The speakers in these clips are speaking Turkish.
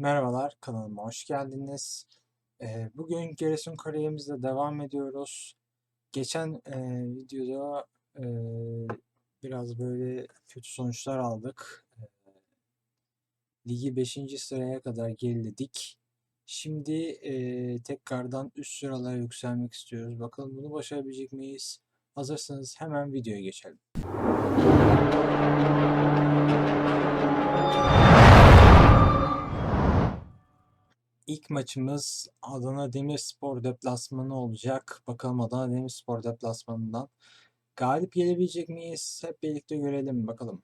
Merhabalar, kanalıma hoş geldiniz. Bugün Giresun kariyemizle devam ediyoruz. Geçen videoda biraz böyle kötü sonuçlar aldık. Ligi 5. sıraya kadar geriledik. Şimdi tekrardan üst sıralara yükselmek istiyoruz. Bakalım bunu başarabilecek miyiz? Hazırsanız hemen videoya geçelim. İlk maçımız Adana Demirspor deplasmanı olacak. Bakalım Adana Demirspor deplasmanından galip gelebilecek miyiz? Hep birlikte görelim bakalım.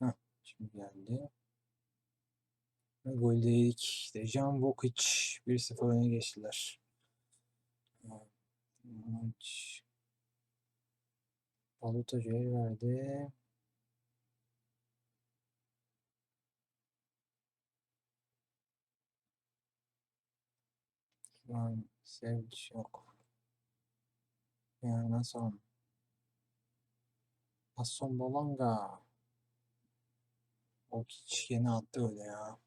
Heh, şimdi geldi. Gol de yedik. Dejan Vokic 1-0 öne geçtiler. Maç. Paluta el verdi. Şu an Sevç yok. Yani nasıl? Asson Bolanga. O hiç yeni attı öyle ya.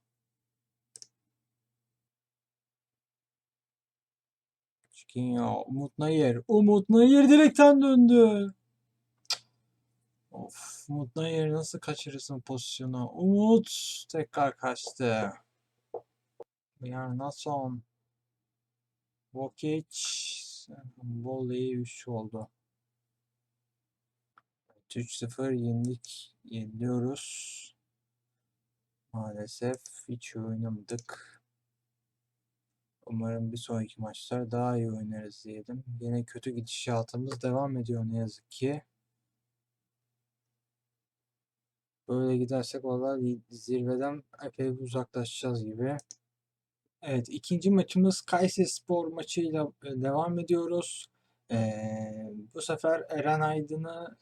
Çıkıyor. Umut Nayır. Umut Nayır direkten döndü. Of. Umut Nayır nasıl kaçırırsın pozisyonu? Umut tekrar kaçtı. Yani nasıl? Vokic volley 3 oldu. 3-0 yendik. Yeniliyoruz. Maalesef hiç oynamadık. Umarım bir sonraki maçlar daha iyi oynarız diyelim. Yine kötü gidişatımız devam ediyor ne yazık ki. Böyle gidersek vallahi zirveden epey uzaklaşacağız gibi. Evet, ikinci maçımız Kayserispor maçıyla e, devam ediyoruz. Ee, bu sefer Eren Aydın'ı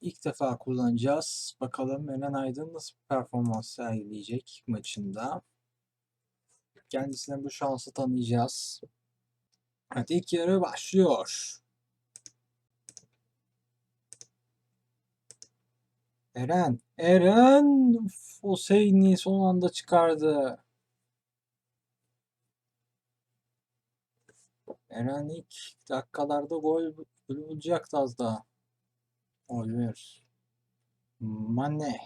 ilk defa kullanacağız. Bakalım Eren Aydın nasıl performans sergileyecek maçında. Kendisine bu şansı tanıyacağız. Evet, ilk yarı başlıyor. Eren, Eren Uf, Hüseyin'i son anda çıkardı. Eren ilk dakikalarda gol gol bulacaktı az daha. Oliver. Mane.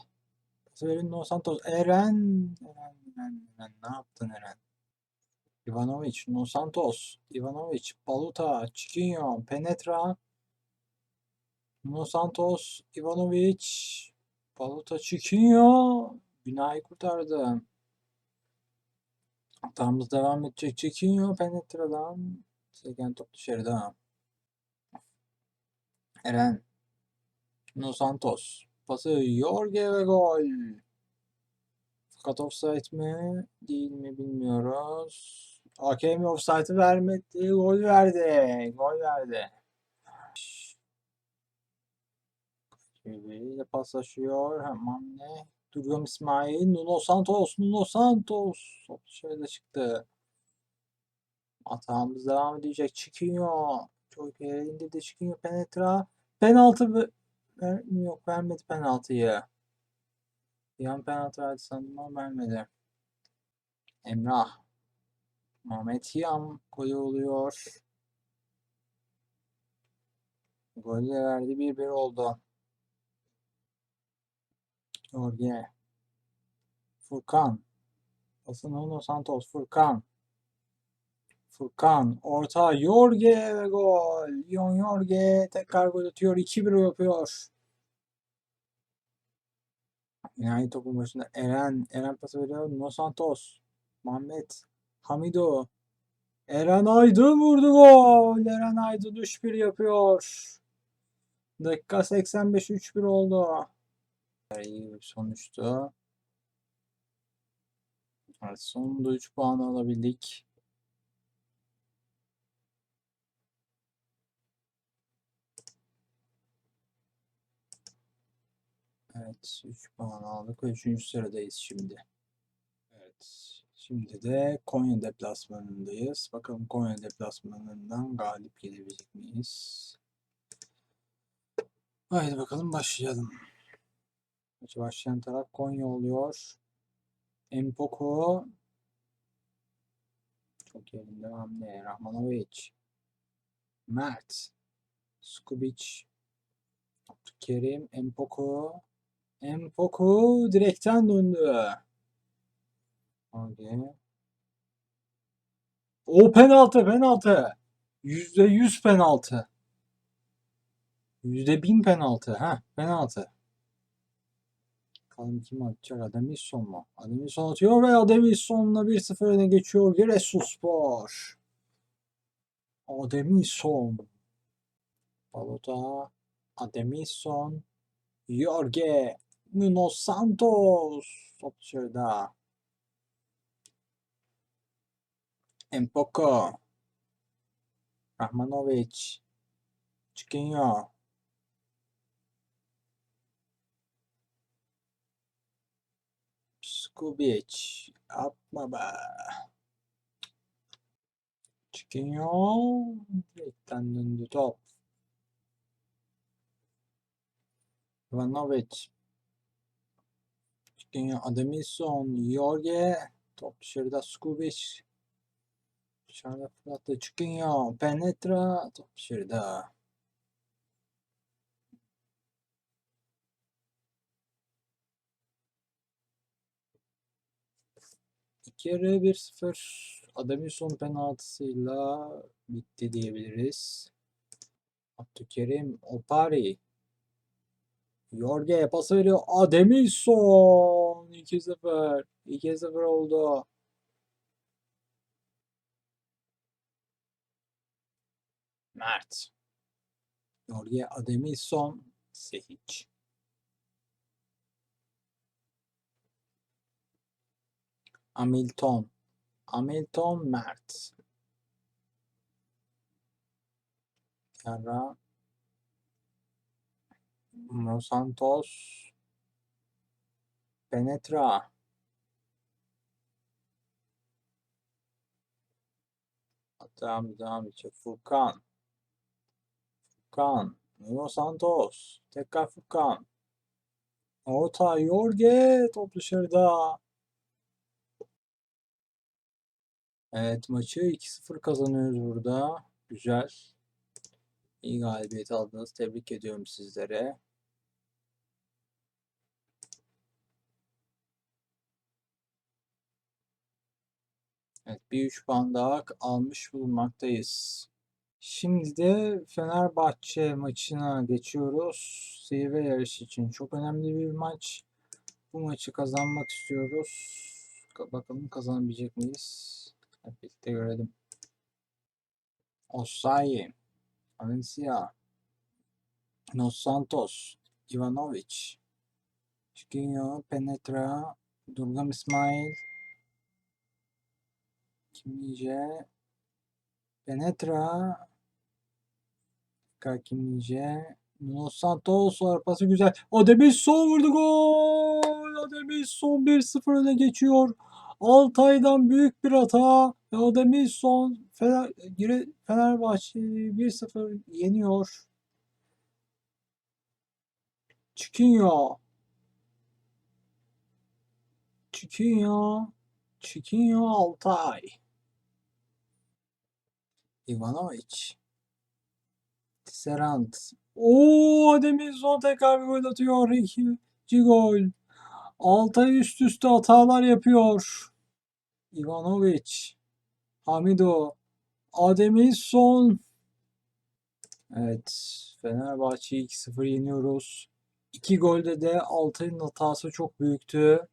Severin Dos Santos. Eren. Eren, Eren, Eren. Ne yaptın Eren? Ivanovic, Dos Santos, Ivanovic, Paluta, Chiquinho, Penetra, Dos Santos, Ivanovic, Paluta Chiquinho, binayı kurtardı. Hatamız devam edecek. Chiquinho, Penetra'dan, seken top dışarıda. Eren, Dos Santos, pası Jorge ve gol. Fakat offside mi değil mi bilmiyoruz. Hakem offside'ı vermedi. Gol verdi. Gol verdi. Biriyle paslaşıyor. Hemen ne? Durgam İsmail. Nuno Santos. Nuno Santos. Top dışarıda çıktı. Atağımız devam edecek. Çıkıyor. Çok elinde de çıkıyor. Penetra. Penaltı ver yok vermedi penaltıyı. Yan penaltı verdi sandım ama vermedi. Emrah. Mehmet Yam golü oluyor. Golü verdi 1-1 oldu. Jorge. Furkan. Basın Nuno Santos. Furkan. Furkan. Orta. Jorge ve gol. Yon Jorge tekrar gol atıyor. 2-1 yapıyor. Yani topun başında Eren. Eren pası veriyor. Nuno Santos. Muhammed. Hamido. Eren Aydın vurdu gol. Eren Aydın 3-1 yapıyor. Dakika 85 3-1 oldu. İyi bir sonuçtu. Evet, sonunda 3 puan alabildik. Evet 3 puan aldık ve 3. sıradayız şimdi. Evet. Şimdi de Konya deplasmanındayız. Bakalım Konya deplasmanından galip gelebilecek miyiz? Haydi bakalım başlayalım. Maçı başlayan taraf Konya oluyor. Empoko. Çok yerinde hamle. Rahmanovic. Mert. Skubic. Abdülkerim. Empoko. Empoko direkten döndü. Hadi. O penaltı penaltı. Yüzde yüz penaltı. Yüzde bin penaltı. Ha penaltı. Bakalım kim atacak? Ademilson mu? Ademilson atıyor ve Ademilson'la 1-0 öne geçiyor Giresunspor. Ademilson. Balota. Ademilson. Jorge. Nuno Santos. Top dışarıda. Empoko. Rahmanovic. Çıkıyor. Skubic. Yapma be. Çıkıyor. Direkten döndü top. Ivanovic. Çıkıyor. Ademilson. Jorge. Top dışarıda Skubic. Dışarıda fırlattı. Çıkıyor. Penetra. Top dışarıda. Yarı 1-0 Ademilson penaltısıyla bitti diyebiliriz. Abdülkerim Opari Jorge pas veriyor. Ademilson 2-0 2-0 oldu. Mert Jorge Ademilson Sehic Hamilton. Hamilton Mert. Los Santos. Penetra. Devam devam edecek. Furkan. Furkan. Los Santos. Tekrar Furkan. Orta Jorge. Top dışarıda. Evet maçı 2-0 kazanıyoruz burada. Güzel. İyi galibiyet aldınız. Tebrik ediyorum sizlere. Evet bir 3 puan daha almış bulunmaktayız. Şimdi de Fenerbahçe maçına geçiyoruz. Zirve yarışı için çok önemli bir maç. Bu maçı kazanmak istiyoruz. Bakalım kazanabilecek miyiz? Hep birlikte görelim. Osayi, Valencia, Los Santos, Ivanovic, Chiquinho, Penetra, Durgam İsmail, Kimice, Penetra, Kimice, Los Santos arpası güzel. Ademilson vurdu gol. Ademilson 1-0 öne geçiyor. Altay'dan büyük bir hata. Ve Ademilson Fener, Fenerbahçe'yi 1-0 yeniyor. Çıkıyor. Çıkıyor. Çıkıyor Altay. Ivanovic. Serant. Oo Ademilson tekrar bir gol atıyor. İkinci gol. Altay üst üste hatalar yapıyor. Ivanovic. Hamido. Ademilson. Evet. Fenerbahçe'yi 2-0 yeniyoruz. İki golde de Altay'ın hatası çok büyüktü.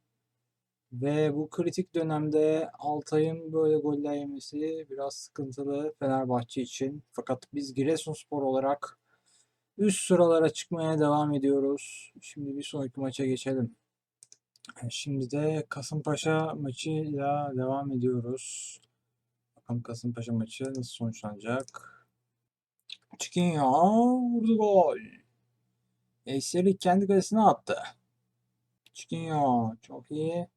Ve bu kritik dönemde Altay'ın böyle goller yemesi biraz sıkıntılı Fenerbahçe için. Fakat biz Giresunspor olarak üst sıralara çıkmaya devam ediyoruz. Şimdi bir sonraki maça geçelim. Şimdi de Kasımpaşa maçıyla devam ediyoruz. Bakalım Kasımpaşa maçı nasıl sonuçlanacak. Çıkıyor. Vurdu gol. Eyseri kendi kalesine attı. Çıkıyor. Çok iyi.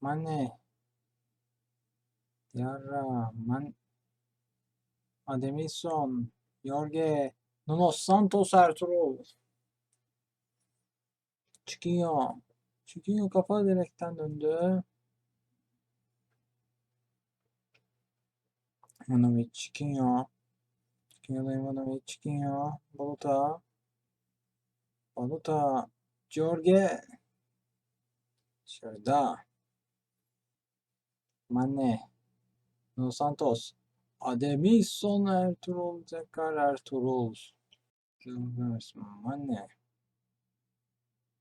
Mane. Yara. Man. Ademilson. Jorge. Nuno Santos Ertuğrul. Çıkıyor. Çıkıyor kafa direkten döndü. Ivanovic çıkıyor. Çıkıyor da Ivanovic çıkıyor. Baluta. Baluta. Jorge. Şurada. Mane. Dos Santos. Ademison Ertuğrul. Tekrar Ertuğrul. Mane.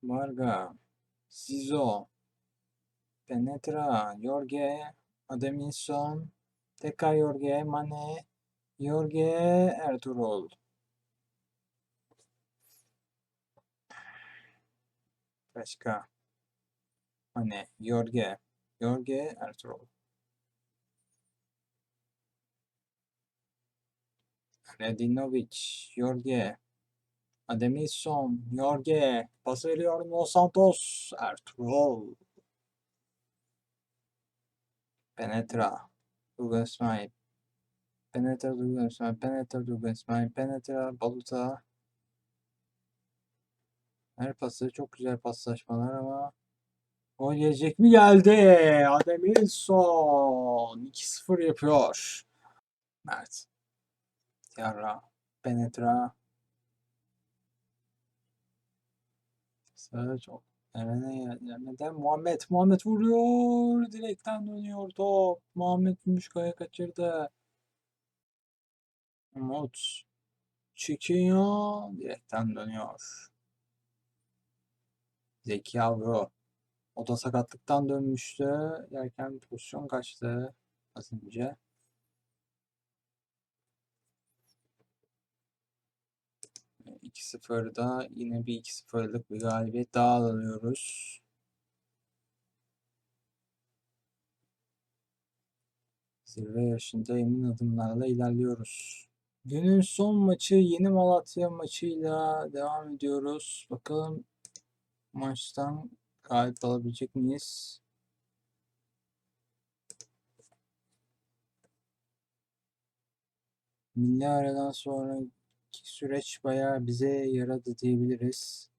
Varga. Sizo. Penetra. Jorge. Ademison. Tekrar Jorge. Mane. Jorge Ertuğrul. Başka. Mane. Jorge. Jorge Ertuğrul. Redinovic. Jorge. Ademison. Jorge. Pas veriyor Los Santos. Ertuğrul. Penetra. Douglas İsmail. Penetra Douglas İsmail. Penetra Douglas İsmail. Penetra Baluta. Her pası çok güzel paslaşmalar ama Gol gelecek mi? Geldi. Ademilson 2-0 yapıyor. Mert. Tiara. Penetra. Nereye gelmeden Muhammed. Muhammed vuruyor. Direkten dönüyor top. Muhammed Müşka'ya kaçırdı. Umut. Çıkıyor. Direkten dönüyor. Zeki Avro. O da sakatlıktan dönmüştü. Derken pozisyon kaçtı az önce. E, 2-0'da yine bir 2-0'lık bir galibiyet daha alıyoruz. Zirve yarışında emin adımlarla ilerliyoruz. Günün son maçı Yeni Malatya maçıyla devam ediyoruz. Bakalım maçtan galip alabilecek miyiz? Milli aradan sonraki süreç bayağı bize yaradı diyebiliriz.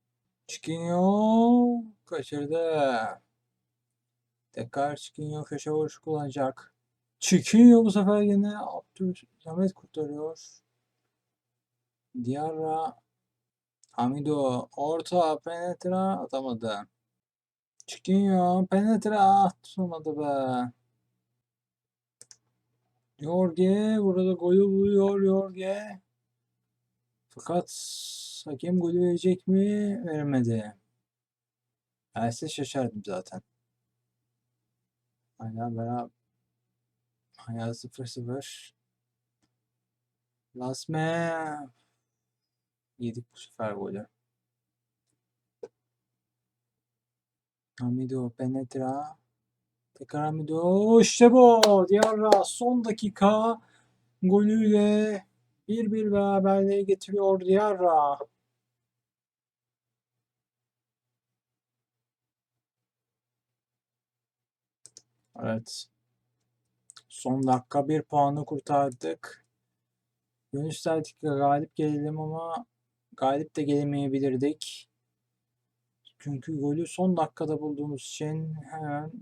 Çıkıyor. Kaçırdı. Tekrar çıkıyor. Köşe vuruş kullanacak. Çıkıyor bu sefer yine. Abdülhamit kurtarıyor. Diarra. Hamido. Orta penetra atamadı. Çıkıyor. Penetre ah tutamadı be. Jorge burada golü buluyor Jorge. Fakat hakem golü verecek mi? Vermedi. Verse şaşardım zaten. Hala beraber. Hala 0-0. Lasme. Yedik bu sefer golü. Hamido penetra. Tekrar Hamido. İşte bu. Diarra son dakika golüyle 1-1 beraberliğe getiriyor Diarra. Evet. Son dakika bir puanı kurtardık. İsterdik galip gelelim ama galip de gelemeyebilirdik. Çünkü golü son dakikada bulduğumuz için hemen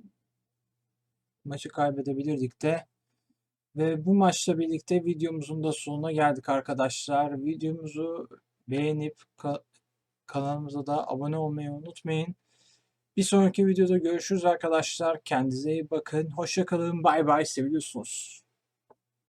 maçı kaybedebilirdik de. Ve bu maçla birlikte videomuzun da sonuna geldik arkadaşlar. Videomuzu beğenip ka kanalımıza da abone olmayı unutmayın. Bir sonraki videoda görüşürüz arkadaşlar. Kendinize iyi bakın. Hoşçakalın. Bay bay. Seviyorsunuz.